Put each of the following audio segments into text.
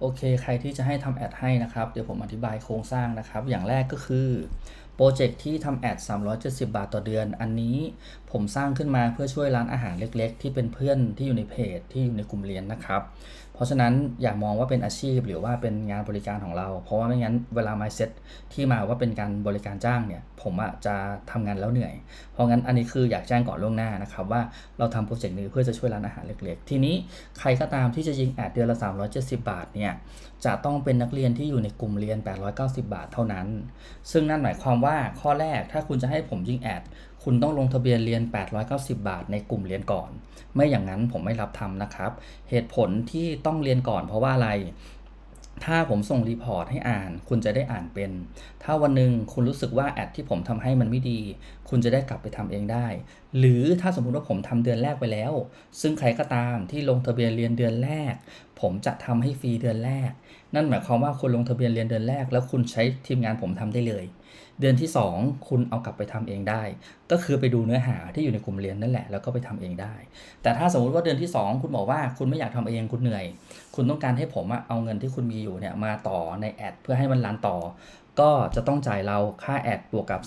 โอเค ใครที่จะให้ทำแอดให้นะครับ เดี๋ยวผมอธิบายโครงสร้างนะครับ อย่างแรกก็คือ โปรเจกต์ที่ทำแอด 370 บาทต่อเดือน อันนี้ผมสร้างขึ้นมาเพื่อช่วยร้านอาหารเล็ก ๆ ที่เป็นเพื่อนที่อยู่ในเพจที่อยู่ในกลุ่มเรียนนะครับ เพราะฉะนั้นอย่ามองว่าเป็นอาชีพหรือว่าเป็นงานบริการของเรา เพราะว่าไม่งั้นเวลา mindset ที่มาว่าเป็นการบริการจ้างเนี่ย ผมอะจะทำงานแล้วเหนื่อย เพราะงั้นอันนี้คืออยากแจ้งก่อนล่วงหน้านะครับว่าเราทำโปรเจกต์นี้เพื่อจะช่วยร้านอาหารเล็ก ๆ ทีนี้ใครก็ตามที่จะยิงแอดเดือนละ 370 บาทเนี่ยจะต้องเป็นนักเรียนที่อยู่ในกลุ่มเรียน 890 บาทเท่านั้น ซึ่งนั่นหมายความว่าข้อแรกถ้าคุณจะให้ผมยิงแอด คุณต้องลงทะเบียนเรียน 890 บาทในกลุ่มเรียนก่อน ไม่อย่างนั้นผมไม่รับทำนะครับ เหตุผลที่ต้องเรียนก่อนเพราะว่าอะไร ถ้าผมส่งรีพอร์ตให้อ่าน คุณจะได้อ่านเป็น ถ้าวันหนึ่งคุณรู้สึกว่าแอดที่ผมทำให้มันไม่ดี คุณจะได้กลับไปทำเองได้ หรือถ้าสมมุติว่าผมทำเดือนแรกไปแล้ว ซึ่งใครก็ตามที่ลงทะเบียนเรียนเดือนแรก ผมจะทำให้ฟรีเดือนแรก นั่นหมายความว่าคุณลงทะเบียนเรียนเดือนแรก แล้วคุณใช้ทีมงานผมทำได้เลย เดือนที่ 2 คุณเอากลับไปทำเองได้ ก็คือไปดูเนื้อหาที่อยู่ในกลุ่มเรียนนั่นแหละแล้วก็ไปทำเองได้ แต่ถ้าสมมุติว่าเดือนที่ 2 คุณบอกว่าคุณไม่อยากทำเองคุณเหนื่อย คุณต้องการให้ผมเอาเงินที่คุณมีอยู่เนี่ยมาต่อในแอดเพื่อให้มันรันต่อ ก็จะต้องจ่ายเราค่าแอดบวกกับ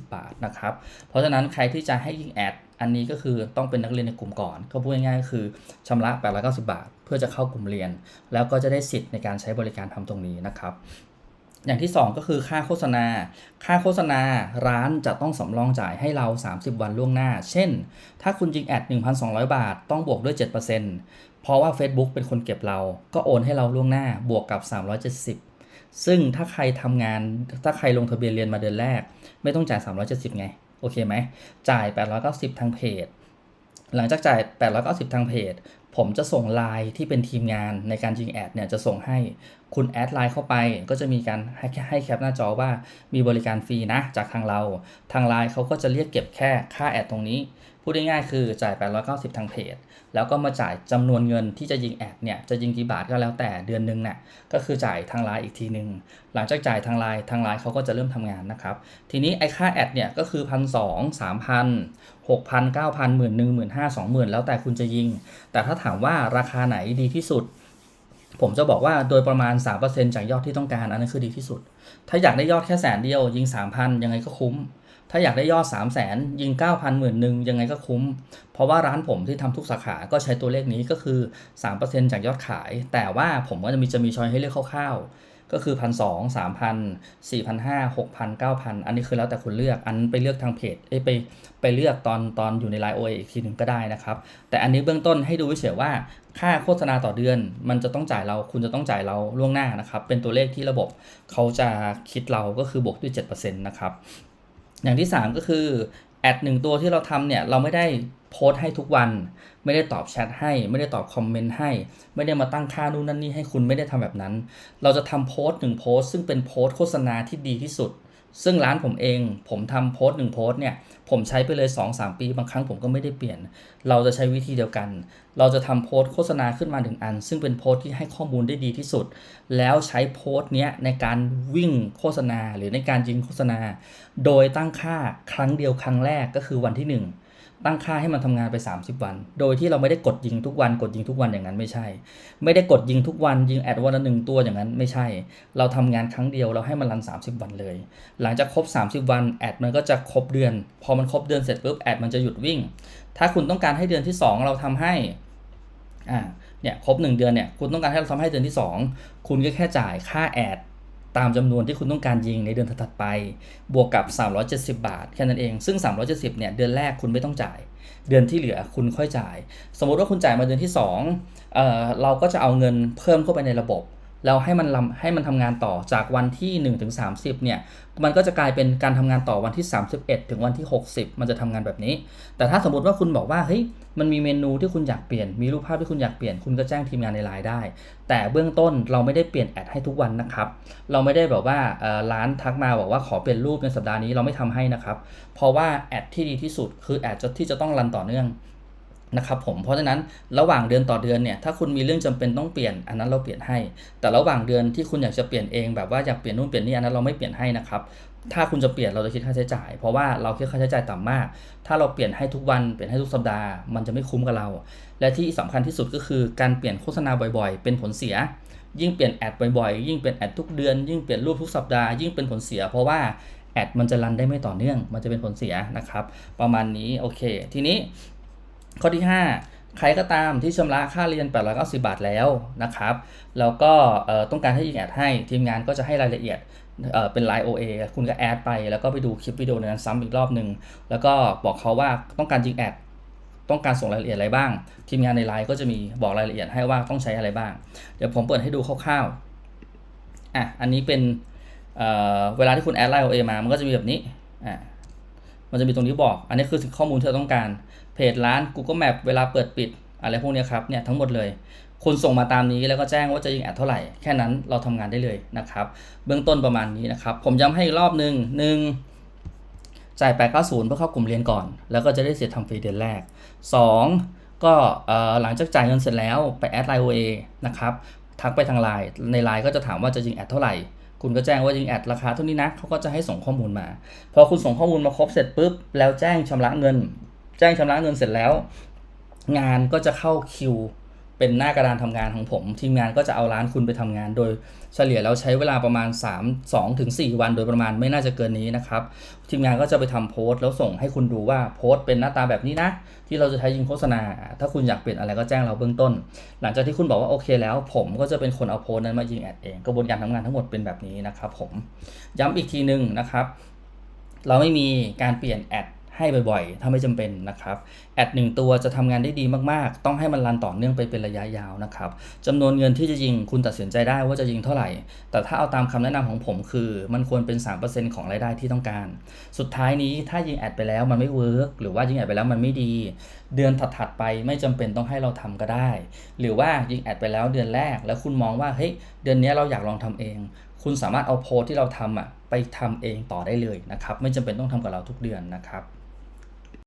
370 บาทนะครับเพราะฉะนั้นใครที่จะให้ยิงแอดอันนี้ก็คือต้องเป็นนักเรียนในกลุ่มก่อน ก็พูดง่ายๆก็คือชำระ890 บาท เพื่อจะเข้ากลุ่มเรียน แล้วก็จะได้สิทธิ์ในการใช้บริการทำตรงนี้นะครับ อย่างที่ 2 ก็คือค่าโฆษณา ค่าโฆษณาร้านจะต้องสำรองจ่ายให้เรา 30 วันล่วงหน้า เช่น ถ้าคุณยิงแอด 1,200 บาท ต้องบวกด้วย 7%เพราะว่า Facebook เป็นคนเก็บเรา ก็โอนให้เราล่วงหน้า บวกกับ 370 ซึ่งถ้าใครทำงาน ถ้าใครลงทะเบียนเรียนมาเดือนแรก ไม่ต้องจ่าย 370 ไง โอเคไหม จ่าย 890 ทางเพจ หลังจากจ่าย 890 ทางเพจ ผมจะส่งไลน์ที่เป็นทีมงานในการยิงแอดเนี่ยจะส่งให้คุณแอดไลน์เข้าไปก็จะมีการให้ให้แคปหน้าจอว่ามีบริการฟรีนะจากทางเรา ทางไลน์เขาก็จะเรียกเก็บแค่ค่าแอดตรงนี้ พูดง่ายๆคือจ่าย 890 ทางเพจ แล้วก็มาจ่ายจำนวนเงินที่จะยิงแอดเนี่ย จะยิงกี่บาทก็แล้วแต่เดือนหนึงเนี่ยก็คือจ่ายทางไลน์อีกทีหนึ่งหลังจากจ่ายทางไลน์ทางไลน์เขาก็จะเริ่มทำงานนะครับ ทีนี้ไอ้ค่าแอดเนี่ยก็คือพันสองสามพันหกพันเก้าพันหมื่นหนึ่งหมื่นห้าสองหมื่นแล้วแต่คุณจะยิง แต่ถ้าถามว่าราคาไหนดีที่สุด ผมจะบอกว่าโดยประมาณ 3%จากยอดที่ต้องการอันนั้นคือดีที่สุด ถ้าอยากได้ยอดแค่แสนเดียวยิง 3,000ยังไงก็คุ้ม ถ้าอยากได้ยอด 3 0 0 0 0 0 ยิง 9,000หมื่นหนึ่งยังไงก็คุ้ม เพราะว่าร้านผมที่ทำทุกสาขาก็ใช้ตัวเลขนี้ก็คือ 3%จากยอดขาย แต่ว่าผมก็จะมีจะมีชอยให้เลือกคร่าวๆ ก็คือพันสองสามพันสี่พันห้าหกพันเก้าพันอันนี้คือแล้วแต่คุณเลือก อันไปเลือกทางเพจเอ้ไปไปเลือกตอนตอนอยู่ในไลน์โออีกทีหนึ่งก็ได้นะครับ แต่อันนี้เบื้องต้นให้ดูเฉยว่าค่าโฆษณาต่อเดือน มันจะต้องจ่ายเราคุณจะต้องจ่ายเราล่วงหน้านะครับ เป็นตัวเลขที่ระบบเขาจะคิดเราก็คือบวกด้วย7%นะครับ อย่างที่ 3 ก็คือแอดหนึ่งตัวที่เราทำเนี่ยเราไม่ได้โพสต์ให้ทุกวัน ไม่ได้ตอบแชทให้ ไม่ได้ตอบคอมเมนต์ให้ ไม่ได้มาตั้งค่านู่นนั่นนี่ให้คุณไม่ได้ทำแบบนั้น เราจะทำโพสต์หนึ่งโพสต์ซึ่งเป็นโพสต์โฆษณาที่ดีที่สุด ซึ่งร้านผมเอง ผมทำโพสต์หนึ่งโพสต์เนี่ย ผมใช้ไปเลย 2-3 ปี บางครั้งผมก็ไม่ได้เปลี่ยน เราจะใช้วิธีเดียวกัน เราจะทำโพสต์โฆษณาขึ้นมาหนึ่งอัน ซึ่งเป็นโพสต์ที่ให้ข้อมูลได้ดีที่สุด แล้วใช้โพสต์เนี้ยในการวิ่งโฆษณาหรือในการยิงโฆษณา โดยตั้งค่าครั้งเดียวครั้งแรกก็คือวันที่ 1 ตั้งค่าให้มันทำงานไป 30 วัน โดยที่เราไม่ได้กดยิงทุกวัน กดยิงทุกวันอย่างนั้นไม่ใช่ ไม่ได้กดยิงทุกวันยิงแอดวันละหนึ่งตัวอย่างนั้นไม่ใช่ เราทำงานครั้งเดียวเราให้มันรัน 30 วันเลย หลังจากครบ 30 วันแอดมันก็จะครบเดือน พอมันครบเดือนเสร็จปุ๊บแอดมันจะหยุดวิ่ง ถ้าคุณต้องการให้เดือนที่ 2 เราทำให้อ่าเนี่ยครบ 1 เดือนเนี่ยคุณต้องการให้เราทำให้เดือนที่ 2 คุณก็แค่จ่ายค่าแอด ตามจำนวนที่คุณต้องการยิงในเดือนถัดไป บวกกับ 370 บาท แค่นั้นเอง ซึ่ง 370เนี่ยเดือนแรกคุณไม่ต้องจ่าย เดือนที่เหลือคุณค่อยจ่าย สมมุติว่าคุณจ่ายมาเดือนที่2เอ่อเราก็จะเอาเงินเพิ่มเข้าไปในระบบ แล้วให้มันลำให้มันทำงานต่อจากวันที่1ถึง30เนี่ยมันก็จะกลายเป็นการทำงานต่อวันที่ 31 ถึงวันที่ 60 มันจะทำงานแบบนี้ แต่ถ้าสมมติว่าคุณบอกว่าเฮ้ยมันมีเมนูที่คุณอยากเปลี่ยน มีรูปภาพที่คุณอยากเปลี่ยน คุณก็แจ้งทีมงานในไลน์ได้ แต่เบื้องต้นเราไม่ได้เปลี่ยนแอดให้ทุกวันนะครับ เราไม่ได้แบบว่าร้านทักมาบอกว่าขอเปลี่ยนรูปในสัปดาห์นี้เราไม่ทำให้นะครับ เพราะว่าแอดที่ดีที่สุดคือแอดที่จะต้องรันต่อเนื่อง นะครับผมเพราะฉะนั้นระหว่างเดือนต่อเดือนเนี่ยถ้าคุณมีเรื่องจำเป็นต้องเปลี่ยนอันนั้นเราเปลี่ยนให้ แต่ระหว่างเดือนที่คุณอยากจะเปลี่ยนเองแบบว่าอยากเปลี่ยนนู่นเปลี่ยนนี่อันนั้นเราไม่เปลี่ยนให้นะครับถ้าคุณจะเปลี่ยนเราจะคิดค่าใช้จ่าย เพราะว่าเราคิดค่าใช้จ่ายต่ำมาก ถ้าเราเปลี่ยนให้ทุกวันเปลี่ยนให้ทุกสัปดาห์มันจะไม่คุ้มกับเรา และที่สำคัญที่สุดก็คือการเปลี่ยนโฆษณาบ่อยๆ เป็นผลเสีย ยิ่งเปลี่ยนแอดบ่อยๆ ยิ่งเปลี่ยนแอดทุกเดือนยิ่งเปลี่ยนรูปทุกสัปดาห์ยิ่งเป็นผลเสีย เพราะว่าแอดมันจะรันได้ไม่ต่อเนื่อง มันจะเป็นผลเสียนะครับ ประมาณนี้โอเค ทีนี้ ข้อที่ 5 ใครก็ตามที่ชำระค่าเรียน 890 บาทแล้วนะครับแล้วก็ต้องการให้ยิงแอดให้ทีมงานก็จะให้รายละเอียดเเป็นไลน์ OA คุณก็แอดไป แล้วก็ไปดูคลิปวิดีโอนั้นซ้ำอีกรอบหนึ่งแล้วก็บอกเขาว่าต้องการยิงแอดต้องการส่งรายละเอียดอะไรบ้าง ทีมงานในไลน์ก็จะมีบอกรายละเอียดให้ว่าต้องใช้อะไรบ้าง เดี๋ยวผมเปิดให้ดูคร่าวๆอะอันนี้เป็นเเวลาที่คุณแอดไลน์ OA มามันก็จะมีแบบนี้อะมันจะมีตรงนี้บอก อันนี้คือข้อมูลที่เราต้องการ เพจร้าน Google Map เวลาเปิดปิดอะไรพวกนี้ครับเนี่ยทั้งหมดเลย คุณส่งมาตามนี้แล้วก็แจ้งว่าจะยิงแอดเท่าไหร่แค่นั้นเราทำงานได้เลยนะครับเบื้องต้นประมาณนี้นะครับผมย้ำให้อีกรอบหนึ่งหนึ่งจ่าย 890 เพื่อเข้ากลุ่มเรียนก่อน แล้วก็จะได้เสียทำฟรีเดือนแรก 2 ก็หลังจากจ่ายเงินเสร็จแล้วไปแอดไลน์ OA นะครับทักไปทางไลน์ในไลน์ก็จะถามว่าจะยิงแอดเท่าไหร่ คุณก็แจ้งว่ายิงแอดราคาเท่านี้นะเขาก็จะให้ส่งข้อมูลมา พอคุณส่งข้อมูลมาครบเสร็จปุ๊บ แล้วแจ้งชำระเงิน แจ้งชำระเงินเสร็จแล้ว งานก็จะเข้าคิว เป็นหน้ากระดานทำงานของผม ทีมงานก็จะเอาร้านคุณไปทำงาน โดยเฉลี่ยแล้วใช้เวลาประมาณ 3 2ถึง4วันโดยประมาณไม่น่าจะเกินนี้นะครับ ทีมงานก็จะไปทำโพสต์แล้วส่งให้คุณดูว่าโพสต์เป็นหน้าตาแบบนี้นะ ที่เราจะใช้ยิงโฆษณา ถ้าคุณอยากเปลี่ยนอะไรก็แจ้งเราเบื้องต้น หลังจากที่คุณบอกว่าโอเคแล้ว ผมก็จะเป็นคนเอาโพสต์นั้นมายิงแอดเองกระบวนการทำงานทั้งหมดเป็นแบบนี้นะครับผมย้ำอีกทีหนึงนะครับเราไม่มีการเปลี่ยนแอด ให้บ่อยๆ ถ้าไม่จำเป็นนะครับ แอดหนึ่งตัวจะทำงานได้ดีมากๆ ต้องให้มันรันต่อเนื่องไปเป็นระยะยาวนะครับจำนวนเงินที่จะยิงคุณตัดสินใจได้ว่าจะยิงเท่าไหร่ แต่ถ้าเอาตามคำแนะนำของผมคือ มันควรเป็น 3%ของรายได้ที่ต้องการ สุดท้ายนี้ถ้ายิงแอดไปแล้วมันไม่เวิร์กหรือว่ายิงแอดไปแล้วมันไม่ดี เดือนถัดๆไปไม่จำเป็นต้องให้เราทำก็ได้ หรือว่ายิงแอดไปแล้วเดือนแรก แล้วคุณมองว่าเฮ้ยเดือนนี้เราอยากลองทำเอง คุณสามารถเอาโพสที่เราทำอะไปทำเองต่อได้เลยนะครับ ไม่จำเป็นต้องทำกับเราทุกเดือนนะครับ